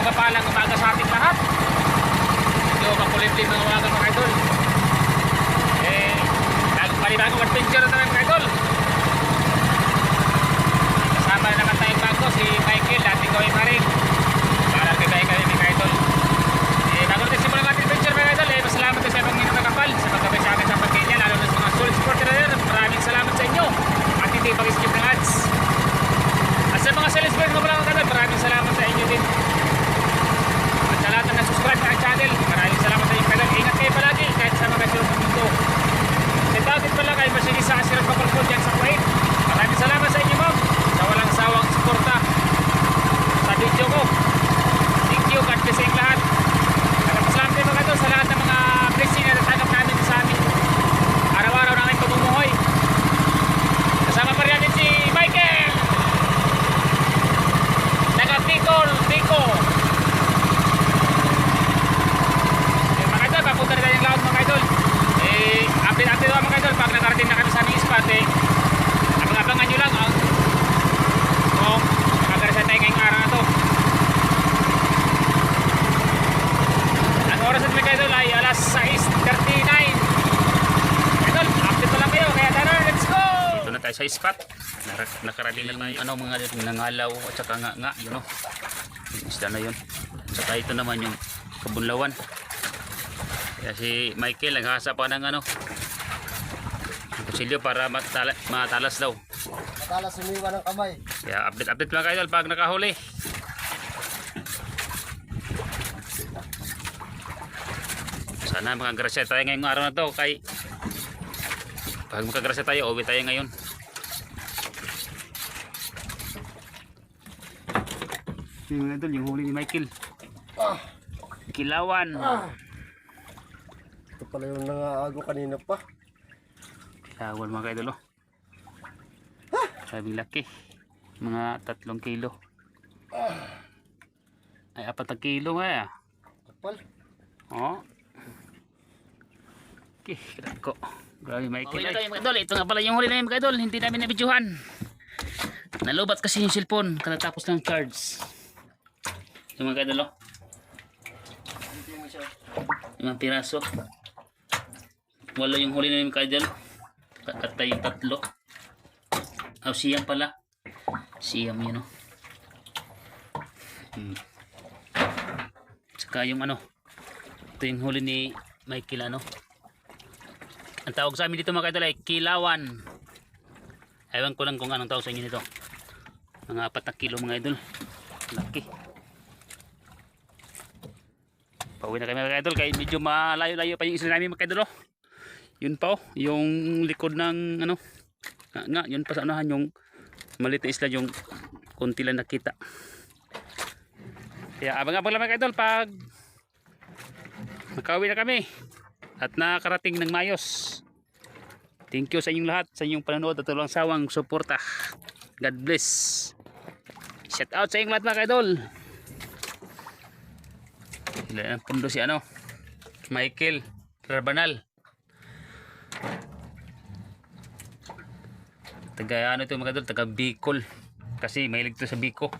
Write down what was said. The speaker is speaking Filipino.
magapalang umaga sa ating lahat. Medyo makulimlim mga umaga mga idol. Eh, bagong panibagong adventure na naman mga idol. Kasama na naman tayong bago si Michael, dati ko ay maring. Para kagaya kami mga idol. Eh, bago natin simulan ang ating adventure mga idol, eh, masalamat tayo sa ibang minong kapal sa pagkabay sa akin sa pagkanya, lalo na sa mga solid supporter na rin. Maraming salamat sa inyo. At hindi pag-skip ng ads. At sa mga sales friends mo lang kanal, maraming salamat sa inyo din. At sa lahat na nag-subscribe sa channel, maraming salamat sa inyo kanal. Ingat kayo palagi kahit sa mga sulong mundo. Sa tawagin pala kay Masini sa Asirat Pakulpo dyan sa Kuwait. Maraming salamat sa inyo ma'am sa walang sawang suporta sa video ko. Thank you, God bless sa inyong lahat. Nagpasalamat din mga ito sa lahat ng mga blessing na natanggap namin sa amin. Araw-araw namin pamumuhay. Kasama pa rin natin si Michael. Taga Bicol, Bico. Eh, mga idol, papunta na tayo ng laot mga idol. Eh, update update mga idol. Pag nakarating na kami sa aming spot, eh, abang-abangan nyo lang. Ah. Kung nakagarasan tayo ngayong araw na to. Ang oras natin mga idol ay alas 6.39. Idol, update pa lang kayo. Kaya tara, let's go! Dito na tayo sa spot. Nakarating na tayo. Ano mga nangalaw at saka nga nga, yun know. Yung isda na yun. At saka ito naman yung kabunlawan. Kaya si Michael naghasa pa ng ano. Kusilyo para matala, matalas daw. Nakala sumiwa ng kamay. Kaya update update lang kayo pag nakahuli. Sana makagrasya tayo ngayong araw na to kay pag makagrasya tayo, uwi tayo ngayon. Yung mga idol, yung huli ni Michael. Ah, Kilawan. ito pala yung nangaago kanina pa. Kilawan mga idol. Oh. Sabing laki. Mga tatlong kilo. Ay, apat na kilo nga eh. Kapal. Oh. Okay, ko. Grabe, Michael. Okay kayo mga idol. Ito nga pala yung huli namin mga idol. Hindi namin nabidyohan. Nalubat kasi yung cellphone. Katatapos ng charge. Oh. Yung mga piraso. Wala yung huli namin idol. At tayo tatlo. Oh, siyam pala. Siyam yun, oh. Hmm. Saka yung ano. Ito yung huli ni Michael ano. Ang tawag sa amin dito mga kaidol ay kilawan. Ewan ko lang kung anong tawag sa inyo nito. Mga apat na kilo mga idol. Laki. Pauwi na kami mga idol kaya medyo malayo-layo pa yung isla namin mga idol. oh. Yun pa oh, yung likod ng ano. Nga, nga yun pa sa unahan yung maliit na isla yung konti lang nakita. Kaya abang-abang lang mga idol pag nakauwi na kami at nakarating ng mayos. Thank you sa inyong lahat, sa inyong panonood at walang sawang suporta. God bless. Shout out sa inyong lahat mga idol. Ilan ang pundo si ano? Michael Rabanal. Taga ano ito mga idol, taga Bicol. Kasi mahilig to sa Bico.